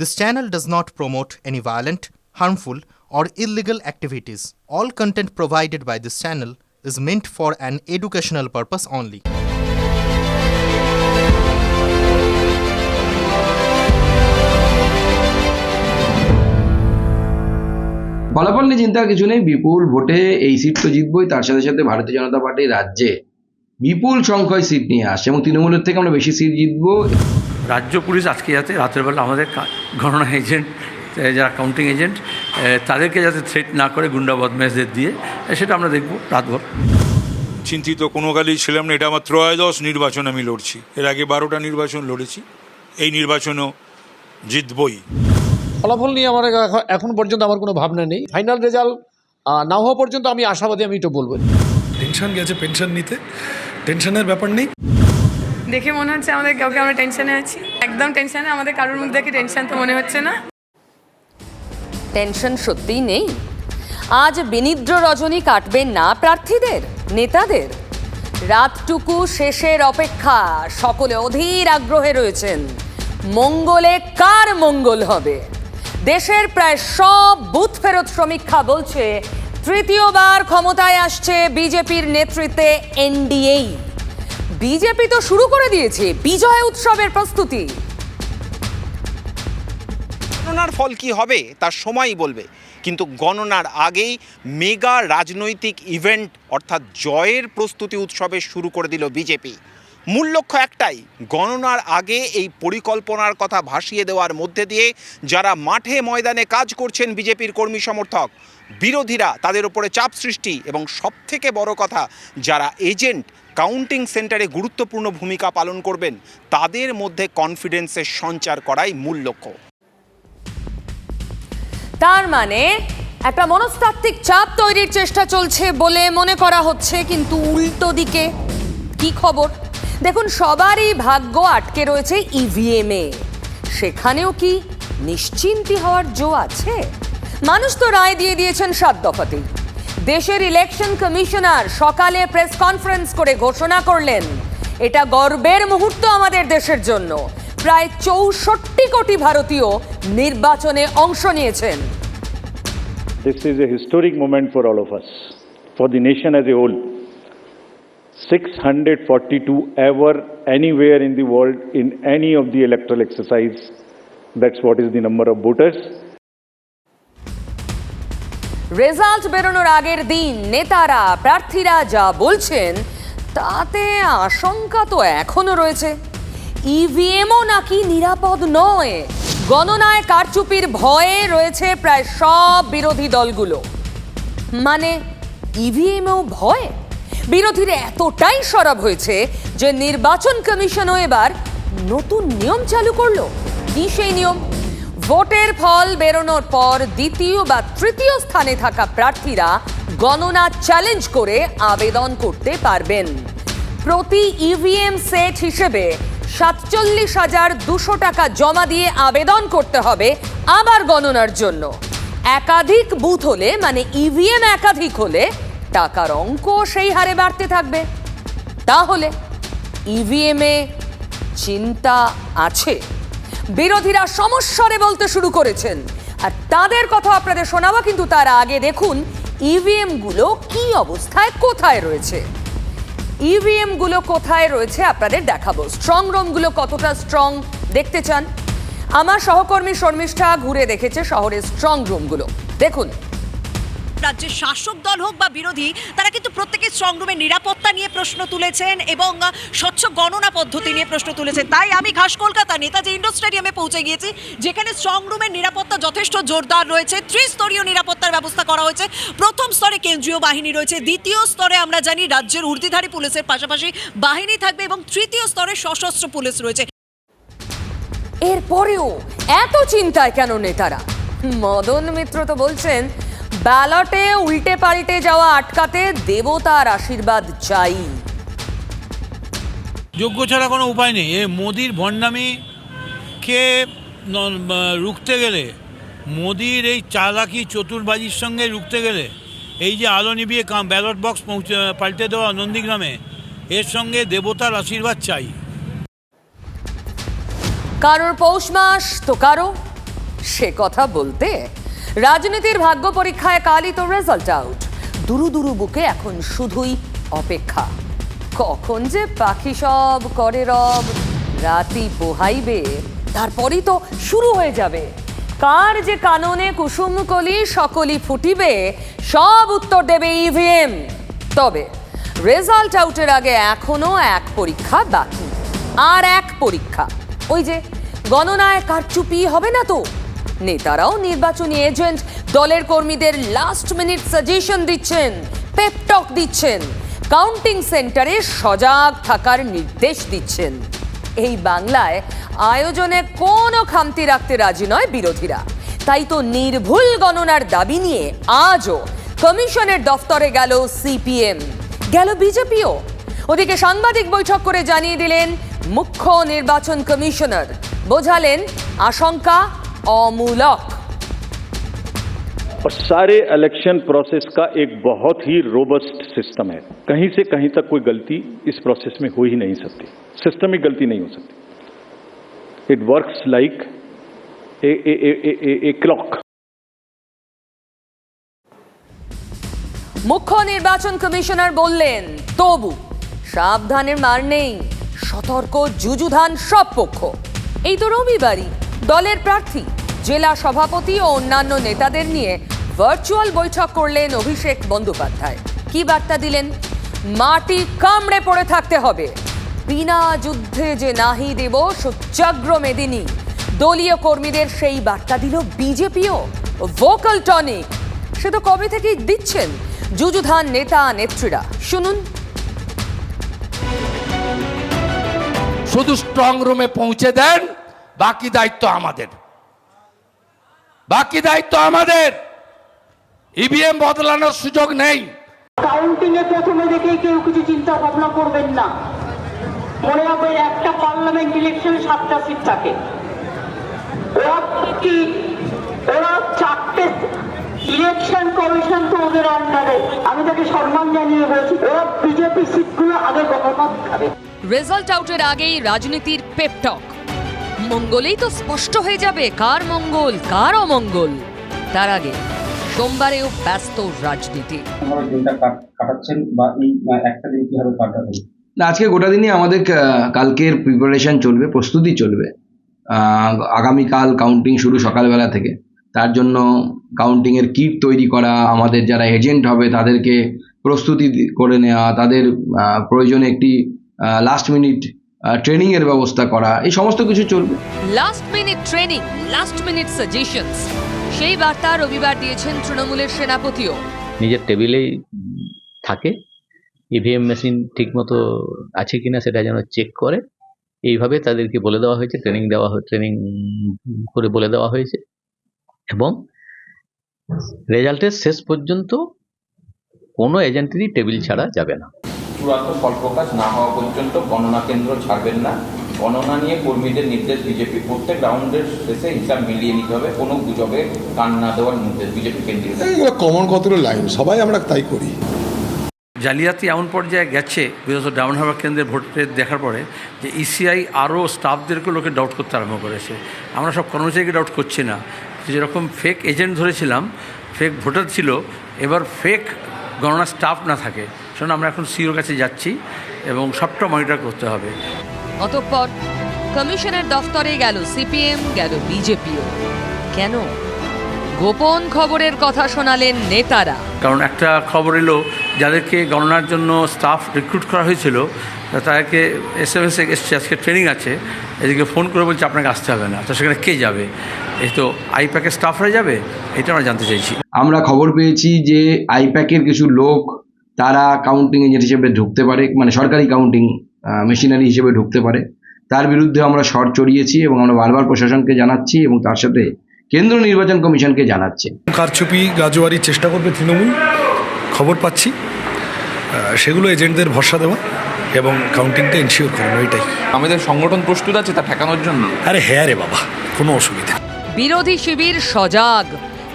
This channel does not promote any violent, harmful, or illegal activities. All content provided by this channel is meant for an educational purpose only. ফলাফল নিয়ে চিন্তার কিছু নেই বিপুল ভোটে এই seat তো জিতবই তার সাথে সাথে ভারতীয় জনতা পার্টি রাজ্যে বিপুল সংখ্যায় সিট নিয়ে আসছে এবং তৃণমূলের থেকে আমরা বেশি সিট জিতবো রাজ্য পুলিশ আজকে যাতে রাতের বেলা আমাদের গণনা এজেন্ট যারা কাউন্টিং এজেন্ট তাদেরকে যাতে থ্রেট না করে গুন্ডা বদমাইশদের দিয়ে সেটা আমরা দেখব রাতভর। চিন্তিত কোনো কালেই ছিলাম না এটা আমার ত্রয়োদশ নির্বাচন আমি লড়ছি। এর আগে বারোটা নির্বাচন লড়েছি এই নির্বাচনও জিতবই। ফলাফল নিয়ে আমার এখন- এখন পর্যন্ত আমার কোনো ভাবনা নেই। ফাইনাল রেজাল্ট না হওয়া পর্যন্ত আমি আশাবাদী আমি এটা বলব। টেনশন গেছে পেনশন নিতে। টেনশনের ব্যাপার নেই। দেখে মনে হচ্ছে আমাদের কাউকে আমরা টেনশনে আছি। একদম টেনশনে আমাদের কারোর মুখ দেখে টেনশন তো মনে হচ্ছে না? টেনশন সত্যিই নেই। আজ বিনিদ্র রজনী কাটবে না প্রার্থীদের, নেতাদের। রাতটুকু শেষের অপেক্ষা, সকলে অধীর আগ্রহে রয়েছেন। মঙ্গলে কার মঙ্গল হবে? দেশের প্রায় সব বুথ ফেরত সমীক্ষা বলছে, তৃতীয়বার ক্ষমতায় আসছে বিজেপির নেতৃত্বে এনডিএই। বিজেপি তো শুরু করে দিয়েছে বিজয় উৎসবের প্রস্তুতি। গণনার ফল কি হবে, তার সময়ই বলবে। কিন্তু গণনার আগেই মেগা রাজনৈতিক ইভেন্ট, অর্থাৎ জয়ের প্রস্তুতি উৎসবে শুরু করে দিল বিজেপি। মূল লক্ষ্য একটাই, গণনার আগে এই পরিকল্পনার কথা ভাসিয়ে দেওয়ার মধ্যে দিয়ে যারা মাঠে ময়দানে কাজ করছেন বিজেপির কর্মী সমর্থক, বিরোধীরা তাদের উপরে চাপ সৃষ্টি এবং সবথেকে বড় কথা, যারা এজেন্ট কাউন্টিং সেন্টারে গুরুত্বপূর্ণ ভূমিকা পালন করবেন। তাদের মধ্যে কনফিডেন্সের সঞ্চার করাই মূল লক্ষ্য। তার মানে একটা মনস্তাত্ত্বিক চাপ তৈরির চেষ্টা চলছে বলে মনে করা হচ্ছে, কিন্তু উল্টো দিকে কি খবর? দেখুন, সবারই ভাগ্য আটকে রয়েছে ইভিএমে সেখানেও কি নিশ্চিন্তি হওয়ার জো আছে? মানুষ তো রায় দিয়ে দিয়েছেন সাত দফাতেই। দেশের ইলেকশন কমিশনার সকালে প্রেস কনফারেন্স করে ঘোষণা করলেন এটা গর্বের মুহূর্ত আমাদের দেশের জন্য প্রায় চৌষট্টি কোটি ভারতীয় নির্বাচনে অংশ নিয়েছেন This is a historic moment for all of us, for the nation as a whole. 642 ever anywhere in the world in any of the electoral exercise. That's what is the number of voters. Result বেরোনোর আগের দিন নেতারা, প্রার্থীরা যা বলছেন, তাতে আশঙ্কা তো এখনও রয়েছে। ইভিএমও নাকি নিরাপদ নয়। গণনায় কারচুপির ভয়ে রয়েছে প্রায় সব বিরোধী দলগুলো। মানে ইভিএমও ভয়? বিরোধীরা এতটাই সরব হয়েছে যে নির্বাচন কমিশনও এবার নতুন নিয়ম চালু করল। কি সেই নিয়ম? ভোটের ফল বেরোনোর পর দ্বিতীয় বা তৃতীয় স্থানে থাকা প্রার্থীরা গণনা চ্যালেঞ্জ করে আবেদন করতে পারবেন। প্রতি ইভিএম সেট হিসেবে সাতচল্লিশ হাজার দুশো টাকা জমা দিয়ে আবেদন করতে হবে আবার গণনার জন্য। একাধিক বুথ হলে মানে ইভিএম একাধিক হলে টাকার অঙ্ক সেই হারে বাড়তে থাকবে। তাহলে ইভিএমে চিন্তা আছে? বিরোধীরা সমস্যারে বলতে শুরু করেছেন। আর তাদের কথা আপনাদের শোনাবো, কিন্তু তার আগে দেখুন ইভিএমগুলো কি অবস্থায় কোথায় রয়েছে। ইভিএমগুলো কোথায় রয়েছে আপনাদের দেখাবো। স্ট্রং রুমগুলো কতটা স্ট্রং দেখতে চান? আমার সহকর্মী শর্মিষ্ঠা ঘুরে দেখেছে শহরের স্ট্রং রুমগুলো দেখুন রাজ্যের শাসক দল হোক বা বিরোধী, তারা কিন্তু প্রত্যেকে স্ট্রং রুমের নিরাপত্তা নিয়ে প্রশ্ন তুলেছেন এবং স্বচ্ছ গণনা পদ্ধতি নিয়ে প্রশ্ন তুলেছেন। তাই আমি ঘাস কলকাতা, নেতাজি ইন্ডোর স্টেডিয়ামে পৌঁছে গিয়েছি, যেখানে স্ট্রং রুমের নিরাপত্তা যথেষ্ট জোরদার রয়েছে। ত্রিস্তরীয় নিরাপত্তার ব্যবস্থা করা হয়েছে। প্রথম স্তরে কেন্দ্রীয় বাহিনী রয়েছে। দ্বিতীয় স্তরে আমরা জানি রাজ্যের ঊর্ধ্বধারী পুলিশের পাশাপাশি বাহিনী থাকবে এবং তৃতীয় স্তরে সশস্ত্র পুলিশ রয়েছে। এরপরেও এত চিন্তায় কেন নেতারা? মদন মিত্র তো বলছেন ব্যালটে উল্টে পাল্টে যাওয়া আটকাতে দেবতার আশীর্বাদ চাই। যোগ্য ছাড়া কোনো উপায় নেই। এ মোদির ভণ্ডামিকে রুখতে গেলে মোদির এই চালাকি চতুর্বাজির সঙ্গে রুখতে গেলে এই যে আলো নিবিয়ে কাম ব্যালট বক্স পৌঁছে পাল্টে দেওয়া নন্দীগ্রামে এর সঙ্গে দেবতার আশীর্বাদ চাই। কারোর পৌষ মাস তো কারও সে কথা বলতে রাজনীতির ভাগ্য পরীক্ষায় কালই তো রেজাল্ট আউট দুরু দুরু বুকে এখন শুধুই অপেক্ষা। কখন যে পাখি সব করে রব রাতি পোহাইবে, তারপরই তো শুরু হয়ে যাবে। কার যে কাননে কুসুমকলি সকলই ফুটিবে, সব উত্তর দেবে ইভিএম তবে রেজাল্ট আউটের আগে এখনও এক পরীক্ষা বাকি, আর এক পরীক্ষা। ওই যে গণনায় কারচুপি হবে না তো? নেতারাও নির্বাচনী এজেন্ট। দলের কর্মীদের লাস্ট মিনিট সাজেশন দিচ্ছেন পেপটক দিচ্ছেন কাউন্টিং সেন্টারে সজাগ থাকার নির্দেশ দিচ্ছেন। এই বাংলায় আয়োজনে কোনো খামতি রাখতে রাজি নয় বিরোধীরা। তাই তো নির্ভুল গণনার দাবি নিয়ে আজও কমিশনের দফতরে গেল সিপিএম। গেল বিজেপিও। ওদিকে সাংবাদিক বৈঠক করে জানিয়ে দিলেন, মুখ্য নির্বাচন কমিশনার। বোঝালেন, আশঙ্কা অমূলক और सारे इलेक्शन प्रोसेस का एक बहुत ही रोबस्ट सिस्टम है कहीं से कहीं तक कोई गलती इस प्रोसेस में हो ही नहीं सकती सिस्टमिक गलती नहीं हो सकती it works like a a a a a, a clock মুখ্য নির্বাচন কমিশনার বললেন তবু সাবধানের মার নেই সতর্ক যুযুধান সব পক্ষ এই তো রবিবারই দলের প্রার্থী জেলা সভাপতি ও অন্যান্য নেতাদের নিয়ে ভার্চুয়াল বৈঠক করলেন অভিষেক বন্দ্যোপাধ্যায়। কি বার্তা দিলেন? মাটি কামড়ে পড়ে থাকতে হবে। বিনা যুদ্ধে যে নাহি দেব সত্যাগ্র মেদিনী। দলীয় কর্মীদের সেই বার্তা দিল বিজেপিও। Vocal tonic. সে তো কবে থেকেই দিচ্ছেন যুযুধান নেতা নেত্রীরা। শুনুন। শুধু স্ট্রং রুমে পৌঁছে দেন, বাকি দায়িত্ব আমাদের। বাকি দায়িত্ব আমাদের। ইভিএম বদলানোর সুযোগ নেই। কাউন্টিং এ প্রথমে দেখেই কেউ কিছু চিন্তা ভাবনা করবেন না। মনে হবে একটা পার্লামেন্ট ইলেকশনে সাতটা সিট থাকে। ওরা কি ওরা চারটে ইলেকশন কমিশন তো ওদের আন্ডারে আমি তাকে সম্মান জানিয়ে বলছি ওরা বিজেপি সিটগুলো আগে খাবে। রেজাল্ট আউটের আগেই রাজনীতির পেপটক মঙ্গলেই তো স্পষ্ট হয়ে যাবে কার মঙ্গল কার অমঙ্গল তার আগে সোমবারেও ব্যস্ত রাজনীতি। কাটাচ্ছেন বা এই একটা দিন কীভাবে কাটাবেন? না আজকে গোটা দিনই আমাদের কালকের প্রিপারেশন চলবে প্রস্তুতি চলবে। আগামীকাল কাউন্টিং শুরু সকালবেলা থেকে। তার জন্য কাউন্টিংয়ের কিট তৈরি করা আমাদের যারা এজেন্ট হবে তাদেরকে প্রস্তুতি করে নেওয়া তাদের প্রয়োজনে একটি লাস্ট মিনিট ট্রেনিংয়ের ব্যবস্থা করা এই সমস্ত কিছু চলবে। Last minute training last minute suggestions সেই বার্তা রবিবার দিয়েছেন তৃণমূলের সেনাপতিও। নিজের টেবিলেই থাকে ইভিএম মেশিন ঠিকমতো আছে কিনা সেটা যেন চেক করে। এইভাবে তাদেরকে বলে দেওয়া হয়েছে ট্রেনিং দেওয়া ট্রেনিং করে বলে দেওয়া হয়েছে। এবং রেজাল্টের শেষ পর্যন্ত কোনো এজেন্টেরই টেবিল ছাড়া যাবে না। চূড়ান্ত ফল প্রকাশ না হওয়া পর্যন্ত গণনা কেন্দ্র ছাড়বেন না। গণনা নিয়ে কর্মীদের নির্দেশ বিজেপি প্রত্যেক রাউন্ডের শেষে হিসাব মিলিয়ে নিতে হবে। কোনো গুজবে কান না দেওয়ার নির্দেশ বিজেপি কেন্দ্রীয় কমন কতগুলো লাইন সবাই আমরা তাই করি। জালিয়াতি এমন পর্যায়ে গেছে বিশেষত ডাউন হারবার কেন্দ্রের ভোটের দেখার পরে যে E ইসিআই আরও স্টাফদেরকে লোকে ডাউট করতে আরম্ভ করেছে। আমরা সব কর্মচারীকে ডাউট করছি না। যেরকম ফেক এজেন্ট ধরেছিলাম ফেক ভোটার ছিল এবার ফেক গণনা স্টাফ না থাকে। সেজন্য আমরা এখন সিওর কাছে যাচ্ছি এবং সবটা মনিটর করতে হবে। অতঃপর কমিশনের দফতরে গেল সিপিএম গেল বিজেপিও। কেন? গোপন খবরের কথা শোনালেন নেতারা। কারণ একটা খবর এলো যাদেরকে গণনার জন্য স্টাফ রিক্রুট করা হয়েছিল তাদেরকে এস এম এস এসছে আজকে ট্রেনিং আছে এদিকে ফোন করে বলছে আপনাকে আসতে হবে না। তো সেখানে কে যাবে? এই তো আইপ্যাকের স্টাফরা যাবে এটা আমরা জানতে চাইছি। আমরা খবর পেয়েছি যে আইপ্যাকের কিছু লোক তারা কাউন্টিং এজেন্ট হিসেবে ঢুকতে পারে মানে সরকারি কাউন্টিং মেশিনারি হিসেবে ঢুকতে পারে। তার বিরুদ্ধে আমরা শর্ট চড়িয়েছি এবং আমরা বারবার প্রশাসনকে জানাচ্ছি এবং তার সাথে কেন্দ্র নির্বাচন কমিশনকে জানাচ্ছি। কারচুপি গাজোয়ারির চেষ্টা করবে তৃণমূল খবর পাচ্ছি। সেগুলো এজেন্টদের ভরসা দেওয়া এবং কাউন্টিংটা এনশিওর করানো এটাই আমাদের সংগঠন প্রস্তুত আছে তা ঠেকানোর জন্য? আরে হ্যাঁ রে বাবা কোনো অসুবিধা বিরোধী শিবির সজাগ।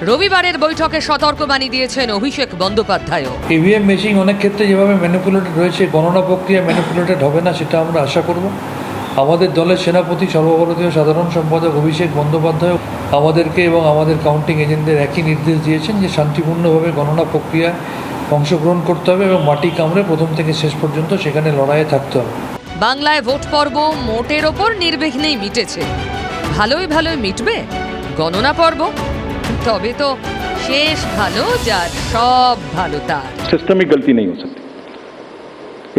রবিবারের বৈঠকে সতর্কবাণী দিয়েছেন অভিষেক বন্দ্যোপাধ্যায়ও। ইভিএম মেশিন অনেক ক্ষেত্রে যেভাবে ম্যানিপুলেটেড রয়েছে গণনা প্রক্রিয়া ম্যানিপুলেটেড হবে না সেটা আমরা আশা করব। আমাদের দলের সেনাপতি সর্বভারতীয় সাধারণ সম্পাদক অভিষেক বন্দ্যোপাধ্যায় আমাদেরকে এবং আমাদের কাউন্টিং এজেন্টদের একই নির্দেশ দিয়েছেন যে শান্তিপূর্ণভাবে গণনা প্রক্রিয়ায় অংশগ্রহণ করতে হবে এবং মাটি কামড়ে প্রথম থেকে শেষ পর্যন্ত সেখানে লড়াইয়ে থাকতে হবে। বাংলায় ভোট পর্ব মোটের ওপর নির্বিঘ্নেই মিটেছে। ভালোই ভালোই মিটবে। গণনা পর্ব তবে তো শেষ ভালো যার সব ভালো তার सिस्टमिक गलती नहीं हो सकती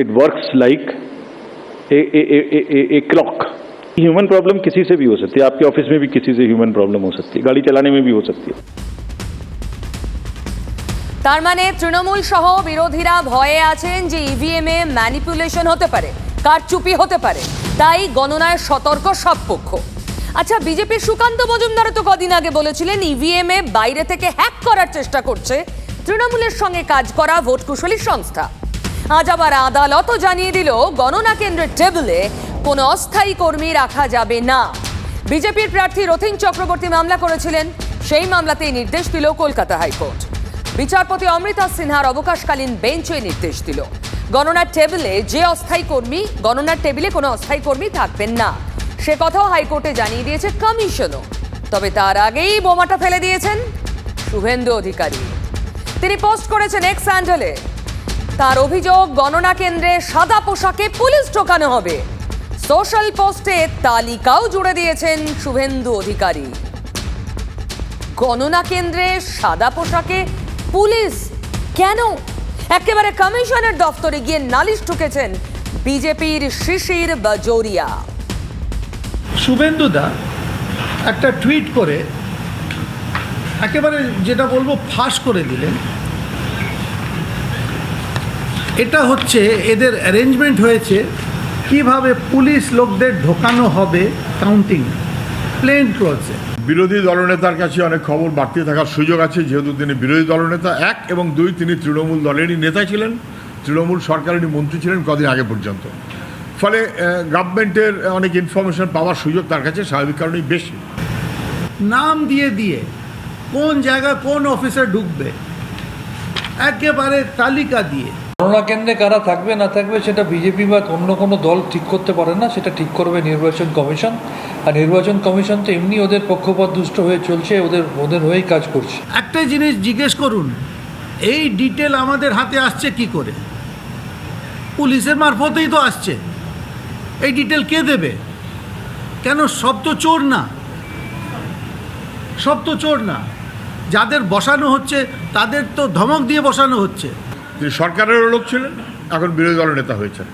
it works like a a clock human problem किसी से भी हो सकती है आपके ऑफिस में भी किसी से ह्यूमन प्रॉब्लम हो सकती है गाड़ी चलाने में भी हो सकती है তার মানে তৃণমূল সহ বিরোধীরা ভয়ে আছেন যে ইভিএম এ ম্যানিপুলেশন হতে পারে কারচুপি হতে পারে তাই গণনায় সতর্ক সব পক্ষ আচ্ছা বিজেপির সুকান্ত মজুমদার তো কদিন আগে বলেছিলেন ইভিএম এ বাইরে থেকে হ্যাক করার চেষ্টা করছে। তৃণমূলের সঙ্গে কাজ করা ভোট কুশলী সংস্থা। আজ আবার আদালতও জানিয়ে দিল, গণনা কেন্দ্রের টেবিলে কোনো অস্থায়ী কর্মী রাখা যাবে না। বিজেপির প্রার্থী রথিন চক্রবর্তী মামলা করেছিলেন, সেই মামলাতেই নির্দেশ দিল কলকাতা হাইকোর্ট। বিচারপতি অমৃতা সিনহার অবকাশকালীন বেঞ্চ নির্দেশ দিল। গণনার টেবিলে যে অস্থায়ী কর্মী, গণনার টেবিলে কোনো অস্থায়ী কর্মী থাকবেন না। সে কথাও হাইকোর্টে জানিয়ে দিয়েছে কমিশনও। তবে তার আগেই বোমাটা ফেলে দিয়েছেন শুভেন্দু অধিকারী। তিনি পোস্ট করেছেন এক্স স্যান্ডেলে তার অভিযোগ, গণনা কেন্দ্রে সাদা পোশাকে পুলিশ ঢোকানো হবে। সোশ্যাল পোস্টে তালিকাও জুড়ে দিয়েছেন শুভেন্দু অধিকারী। গণনা কেন্দ্রে সাদা পোশাকে পুলিশ কেন? একেবারে কমিশনের দফতরে গিয়ে নালিশ ঠুকেছেন বিজেপির শিশির বাজোরিয়া। শুভেন্দুদা একটা টুইট করে একেবারে যেটা বলব ফাঁস করে দিলেন। এটা হচ্ছে এদের অ্যারেঞ্জমেন্ট হয়েছে কীভাবে পুলিশ লোকদের ঢোকানো হবে কাউন্টিং প্লেন ক্লোথে বিরোধী দলনেতার কাছে অনেক খবর, বাড়তে থাকার সুযোগ আছে, যেহেতু তিনি বিরোধী দলনেতা, এক এবং দুই, তিনি তৃণমূল দলেরই নেতা ছিলেন, তৃণমূল সরকারেরই মন্ত্রী ছিলেন কদিন আগে পর্যন্ত। ফলে গভর্নমেন্টের অনেক ইনফরমেশন পাওয়ার সুযোগ তার কাছে স্বাভাবিক কারণেই বেশি। নাম দিয়ে দিয়ে কোন জায়গায় কোন অফিসে ঢুকবে একেবারে তালিকা দিয়ে। গণনা কেন্দ্রে কারা থাকবে না থাকবে সেটা বিজেপি বা অন্য কোনো দল ঠিক করতে পারে না সেটা ঠিক করবে নির্বাচন কমিশন। আর নির্বাচন কমিশন তো এমনি ওদের পক্ষপাত দুষ্ট হয়ে চলছে ওদের ওদের হয়েই কাজ করছে। একটা জিনিস জিজ্ঞেস করুন এই ডিটেল আমাদের হাতে আসছে কি করে? পুলিশের মারফতেই তো আসছে। এই ডিটেল কে দেবে? কেন সব তো চোর না? সব তো চোর না। যাদের বসানো হচ্ছে তাদের তো ধমক দিয়ে বসানো হচ্ছে। তিনি সরকারেরও লোক ছিলেন এখন বিরোধী দলের নেতা হয়েছেন।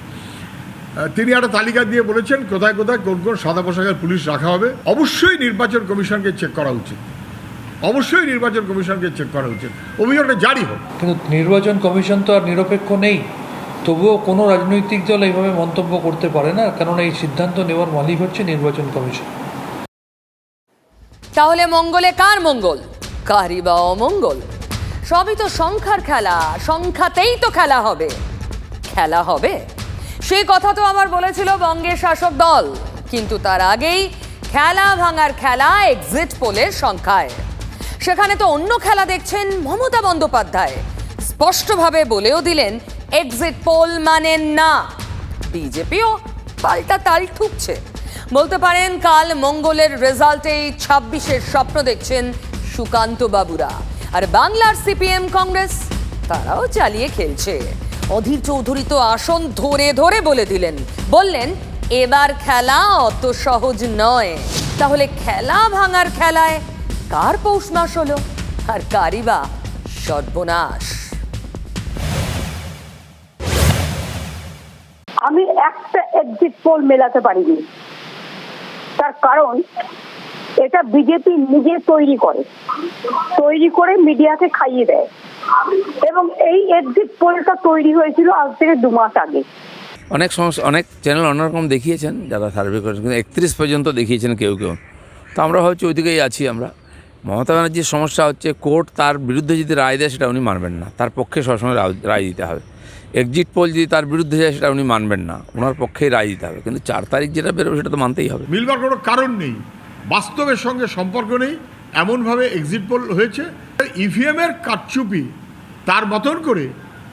তিনি একটা তালিকা দিয়ে বলেছেন কোথায় কোথায় কোন কোন সাদা পোশাকের পুলিশ রাখা হবে অবশ্যই নির্বাচন কমিশনকে চেক করা উচিত। অবশ্যই নির্বাচন কমিশনকে চেক করা উচিত। অভিযোগটা জারি হোক। কিন্তু নির্বাচন কমিশন তো আর নিরপেক্ষ নেই। তবুও কোনো রাজনৈতিক দল এইভাবে মন্তব্য করতে পারে না, কেননা এই সিদ্ধান্ত নেওয়ার মালিক হচ্ছে নির্বাচন কমিশন। তাহলে মঙ্গলে কার মঙ্গল? কারি বা অমঙ্গল? সবই তো সংখ্যার খেলা, সংখ্যাতেই তো খেলা হবে। খেলা হবে? সেই কথা তো আমার বলেছিল বঙ্গের শাসক দল, কিন্তু তার আগেই খেলা ভাঙার খেলা এক্সিট পোলের সংখ্যায়। সেখানে তো অন্য খেলা দেখছেন মমতা বন্দ্যোপাধ্যায়। স্পষ্টভাবে বলেও দিলেন এক্সিট পোল মানে না। বিজেপিও পাল্টা তাল ঠুকছে। বলতে পারেন, কাল মঙ্গলের রেজাল্টেই ছাব্বিশের স্বপ্ন দেখছেন সুকান্ত বাবুরা। আর বাংলার সিপিএম কংগ্রেস, তারাও চালিয়ে খেলছে। অধীর চৌধুরী তো আসন ধরে ধরে বলে দিলেন। বললেন, এবার খেলা অত সহজ নয়। তাহলে খেলা ভাঙার খেলায় কার পৌষ মাস হলো? আর কারই বা সর্বনাশ। আমি একটা এক্সিট পোল মেলাতে পারিনি। তার কারণ, এটা বিজেপি নিজে তৈরি করে। তৈরি করে মিডিয়াকে খাইয়ে দেয়। এবং এই এক্সিট পোলটা তৈরি হয়েছিল আজ থেকে দু মাস আগে। অনেক সমস্যা অনেক চ্যানেল অন্যরকম দেখিয়েছেন, যারা সার্ভে করেছেন, কিন্তু একত্রিশ পর্যন্ত দেখিয়েছেন কেউ কেউ। তো আমরা ভাবছি ওইদিকেই আছি আমরা। মমতা ব্যানার্জির সমস্যা হচ্ছে, কোর্ট তার বিরুদ্ধে যদি রায় দেয়, সেটা উনি মানবেন না। তার পক্ষে সবসময় রায়- রায় দিতে হবে। এক্সিট পোল যদি তার বিরুদ্ধে যায় সেটা উনি মানবেন না। ওনার পক্ষেই রায় দিতে হবে। কিন্তু চার তারিখ যেটা বেরোবে সেটা তো মানতেই হবে। মিলবার কোনো কারণ নেই। বাস্তবের সঙ্গে সম্পর্ক নেই। এমনভাবে এক্সিট পোল হয়েছে। ইভিএমের কারচুপি তার মতন করে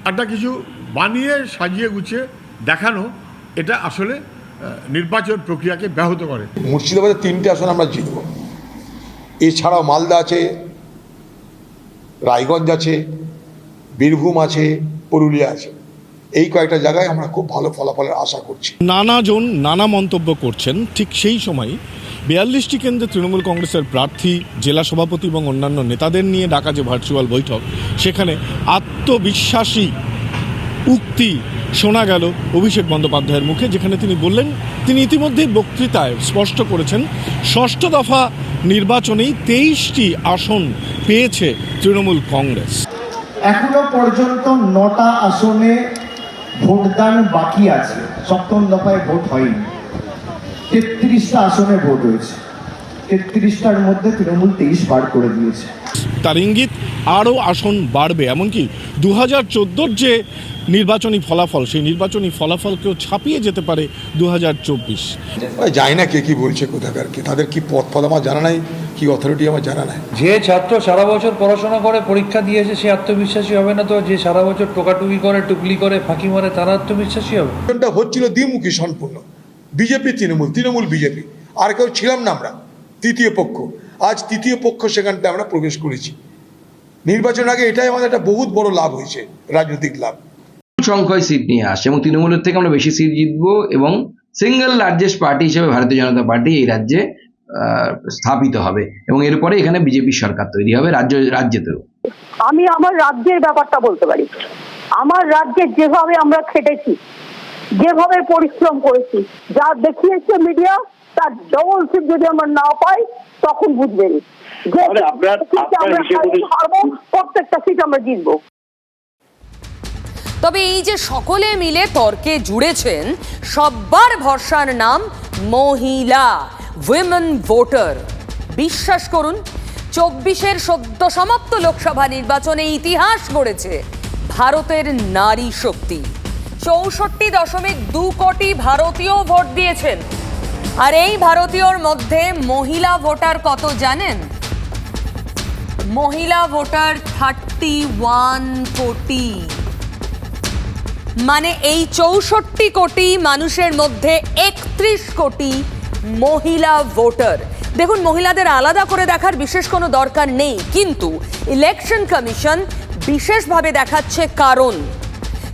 একটা কিছু বানিয়ে সাজিয়ে গুছিয়ে দেখানো এটা আসলে নির্বাচন প্রক্রিয়াকে ব্যাহত করে। মুর্শিদাবাদে তিনটে আসন আমরা জিতব। এছাড়াও মালদা আছে রায়গঞ্জ আছে বীরভূম আছে পুরুলিয়া আছে। এই কয়েকটা জায়গায় আমরা খুব ভালো ফলাফলের আশা করছি। নানাজন নানা মন্তব্য করছেন। ঠিক সেই সময় বিয়াল্লিশটি কেন্দ্রে তৃণমূল কংগ্রেসের প্রার্থী জেলা সভাপতি এবং অন্যান্য নেতাদের নিয়ে ডাকা যে ভার্চুয়াল বৈঠক সেখানে আত্মবিশ্বাসী উক্তি শোনা গেল অভিষেক বন্দ্যোপাধ্যায়ের মুখে যেখানে তিনি বললেন তিনি ইতিমধ্যেই বক্তৃতায় স্পষ্ট করেছেন ষষ্ঠ দফা নির্বাচনেই তেইশটি আসন পেয়েছে তৃণমূল কংগ্রেস। এখনও পর্যন্ত নটা আসনে ভোটদান বাকি আছে। সপ্তম দফায় ভোট হয়নি। তেত্রিশটা আসনে ভোট হয়েছে। তেত্রিশটার মধ্যে তৃণমূল তেইশ বার করে দিয়েছে। তার ইঙ্গিত, আরও আসন বাড়বে। এমনকি দু হাজার যে নির্বাচনী ফলাফল সেই নির্বাচনী ফলাফলকেও ছাপিয়ে যেতে পারে দু হাজার চব্বিশ জানি না কে কি বলছে কোথাকার কে তাদের কি পথ পদ আমার জানা নাই কি অথরিটি আমার জানা নাই। যে ছাত্র সারা বছর পড়াশোনা করে পরীক্ষা দিয়েছে সে আত্মবিশ্বাসী হবে না তো? যে সারা বছর টোকাটুকি করে টুকলি করে ফাঁকি মারে তারা আত্মবিশ্বাসী হবে? হচ্ছিল দ্বিমুখী সম্পূর্ণ। BJP Trinamool Trinamool BJP. আর কেউ ছিলাম না আমরা তৃতীয় পক্ষ। আজ তৃতীয় পক্ষ সেখানটা আমরা প্রবেশ করেছি। নির্বাচন আগে এটাই আমাদের একটা বহুত বড় লাভ হয়েছে রাজনৈতিক লাভ। সংখ্যায় সিট নিয়ে আসছে এবং তৃণমূলের থেকে আমরা বেশি সিট জিতবো এবং সিঙ্গেল লার্জেস্ট পার্টি হিসেবে ভারতীয় জনতা পার্টি এই রাজ্যে আহ, স্থাপিত হবে এবং এরপরে এখানে বিজেপি সরকার তৈরি হবে রাজ্য রাজ্যেতেও। আমি আমার রাজ্যের ব্যাপারটা বলতে পারি। আমার রাজ্যে যেভাবে আমরা খেটেছি যেভাবে পরিশ্রম করেছি যা দেখিয়েছে মিডিয়া তার ডবল সিট যদি আমরা না পাই তখন বুঝবেন। যে আমরা হারবো প্রত্যেকটা সিট আমরা জিতবো। তবে এই যে সকলে মিলে তর্কে জুড়েছেন, সব্বার ভরসার নাম মহিলা উইমেন ভোটার বিশ্বাস করুন, চব্বিশের সদ্য সমাপ্ত লোকসভা নির্বাচনে ইতিহাস গড়েছে ভারতের নারী শক্তি। চৌষট্টি দশমিক দু কোটি ভারতীয় ভোট দিয়েছেন। আর এই ভারতীয়র মধ্যে মহিলা ভোটার কত জানেন? মহিলা ভোটার থার্টি ওয়ান কোটি। মানে এই চৌষট্টি কোটি মানুষের মধ্যে একত্রিশ কোটি মহিলা ভোটার। দেখুন, মহিলাদের আলাদা করে দেখার বিশেষ কোনো দরকার নেই, কিন্তু ইলেকশন কমিশন বিশেষভাবে দেখাচ্ছে কারণ।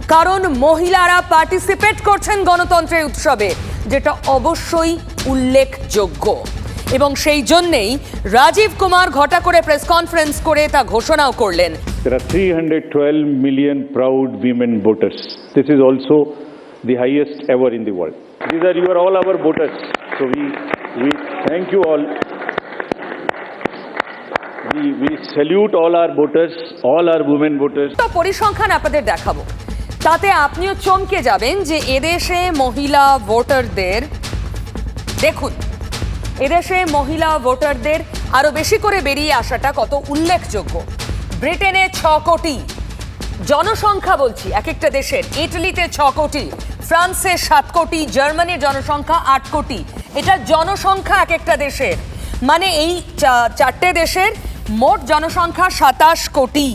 কারণ মহিলারা পার্টিসিপেট করছেন গণতন্ত্রের উৎসবে, যেটা অবশ্যই উল্লেখযোগ্য। এবং সেই জন্যেই রাজীব কুমার ঘটা করে প্রেস কনফারেন্স করে তা ঘোষণাও করলেন। There are 312 million proud women voters. This is also the highest ever in the world. These are you are all our voters. So we we thank you all. We we salute all our voters, all our women voters. পরিসংখ্যান আপনাদের দেখাবো তাতে আপনিও চমকে যাবেন যে এদেশে মহিলা ভোটারদের দেখুন এদেশে মহিলা ভোটারদের আরও বেশি করে বেরিয়ে আসাটা কত উল্লেখযোগ্য ব্রিটেনে ছ কোটি। জনসংখ্যা বলছি এক একটা দেশের। ইটালিতে ছ কোটি, ফ্রান্সে সাত কোটি, জার্মানির জনসংখ্যা আট কোটি। এটা জনসংখ্যা এক একটা দেশের। মানে এই চারটে দেশের মোট জনসংখ্যা সাতাশ কোটি।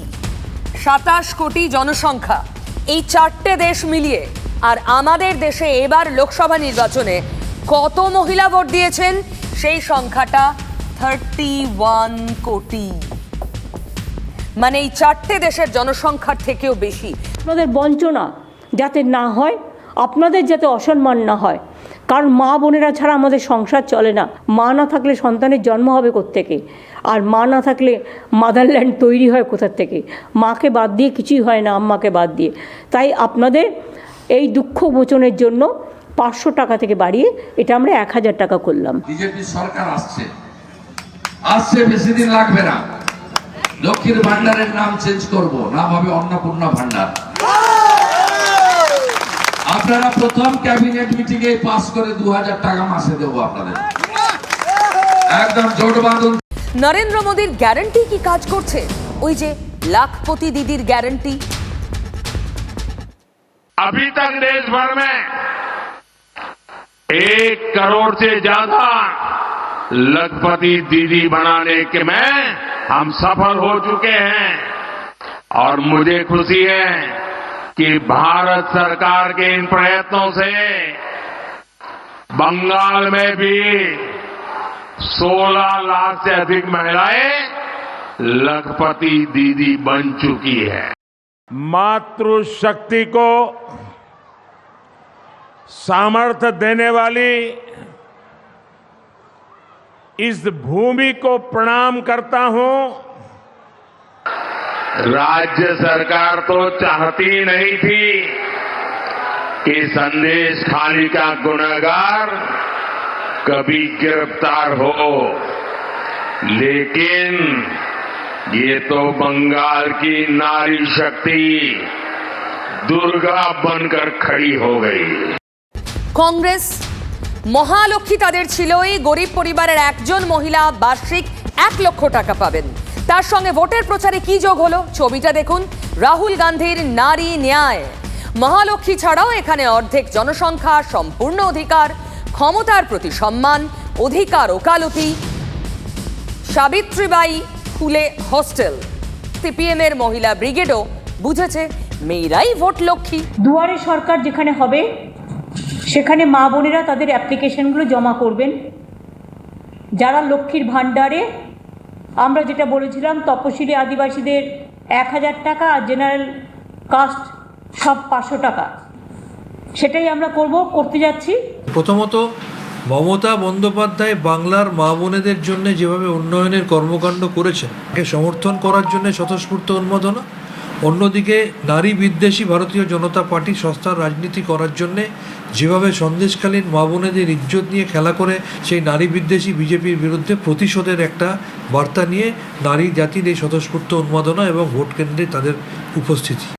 সাতাশ কোটি জনসংখ্যা। এই চারটে দেশ মিলিয়ে, আর আমাদের দেশে এবার লোকসভা নির্বাচনে কত মহিলা ভোট দিয়েছেন? সেই সংখ্যাটা থার্টি ওয়ান কোটি। মানে এই চারটে দেশের জনসংখ্যার থেকেও বেশি। আপনাদের বঞ্চনা যাতে না হয় আপনাদের যাতে অসম্মান না হয় কারণ মা বোনেরা ছাড়া আমাদের সংসার চলে না। মা না থাকলে সন্তানের জন্ম হবে থেকে আর মা না থাকলে মাদারল্যান্ড তৈরি হয় কোথার থেকে? মাকে বাদ দিয়ে কিছুই হয় না আম্মাকে বাদ দিয়ে। তাই আপনাদের এই দুঃখ মোচনের জন্য পাঁচশো টাকা থেকে বাড়িয়ে এটা আমরা এক হাজার টাকা করলাম। বিজেপি সরকার আসছে। আসছে বেশি দিন লাগবে না। লক্ষ্মীর ভান্ডারের নাম চেঞ্জ করব নাম হবে অন্নপূর্ণা ভান্ডার আপনারা প্রথম ক্যাবিনেট মিটিং এ পাস করে দু টাকা মাসে দেবো আপনাদের একদম জোট বাঁধুন নরেন্দ্র মোদীর গ্যারান্টি কি কাজ করছে ওই যে লাখপতি দিদির গ্যারান্টি अभी तक देश भर में एक करोड़ से ज्यादा लखपति दीदी बनाने के में हम सफल हो चुके हैं। और मुझे खुशी है कि भारत सरकार के इन प्रयत्नों से बंगाल में भी 16 लाख से अधिक महिलाएँ लखपति दीदी बन चुकी है। मातृशक्ति को सामर्थ्य देने वाली इस भूमि को प्रणाम करता हूँ। राज्य सरकार तो चाहती नहीं थी कि संदेश खाली का गुनागार कभी गिरफ़्तार हो। लेकिन ये तो बंगाल की नारी शक्ति दुर्गा बनकर खड़ी हो गई। कांग्रेस মহালক্ষ্মী তাদের ছিল এই গরিব পরিবারের একজন মহিলা, বার্ষিক এক লক্ষ টাকা পাবেন। তার সঙ্গে ভোটের প্রচারে কি যোগ হলো, ছবিটা দেখুন। রাহুল গান্ধীর নারী ন্যায়। মহালক্ষ্মী ছাড়াও এখানে অর্ধেক জনসংখ্যা, সম্পূর্ণ অধিকার, ক্ষমতার প্রতি সম্মান, অধিকার ওকালতি। সাবিত্রীবাই ফুলে হোস্টেল। সিপিএম এর মহিলা ব্রিগেডও বুঝেছে, মেয়েরাই ভোট লক্ষ্মী। দুয়ারে সরকার যেখানে হবে সেখানে মা বোনেরা তাদের অ্যাপ্লিকেশনগুলো জমা করবেন। যারা লক্ষ্মীর ভাণ্ডারে, আমরা যেটা বলেছিলাম, তপশিলি আদিবাসীদের এক হাজার টাকা আর জেনারেল কাস্ট সব পাঁচশো টাকা। সেটাই আমরা করব, করতে যাচ্ছি। প্রথমত, মমতা বন্দ্যোপাধ্যায় বাংলার মা বোনেদের জন্য যেভাবে উন্নয়নের কর্মকাণ্ড করেছেন তাকে সমর্থন করার জন্য স্বতঃস্ফূর্ত উন্মাদনা। অন্যদিকে, নারী বিদ্বেষী ভারতীয় জনতা পার্টি সস্তার রাজনীতি করার জন্যে যেভাবে সন্দেশকালীন মা বোনেদের ইজ্জত নিয়ে খেলা করে, সেই নারী বিদ্বেষী বিজেপির বিরুদ্ধে প্রতিশোধের একটা বার্তা নিয়ে নারী জাতির এই স্বতঃস্ফূর্ত উন্মাদনা এবং ভোট কেন্দ্রে তাদের উপস্থিতি।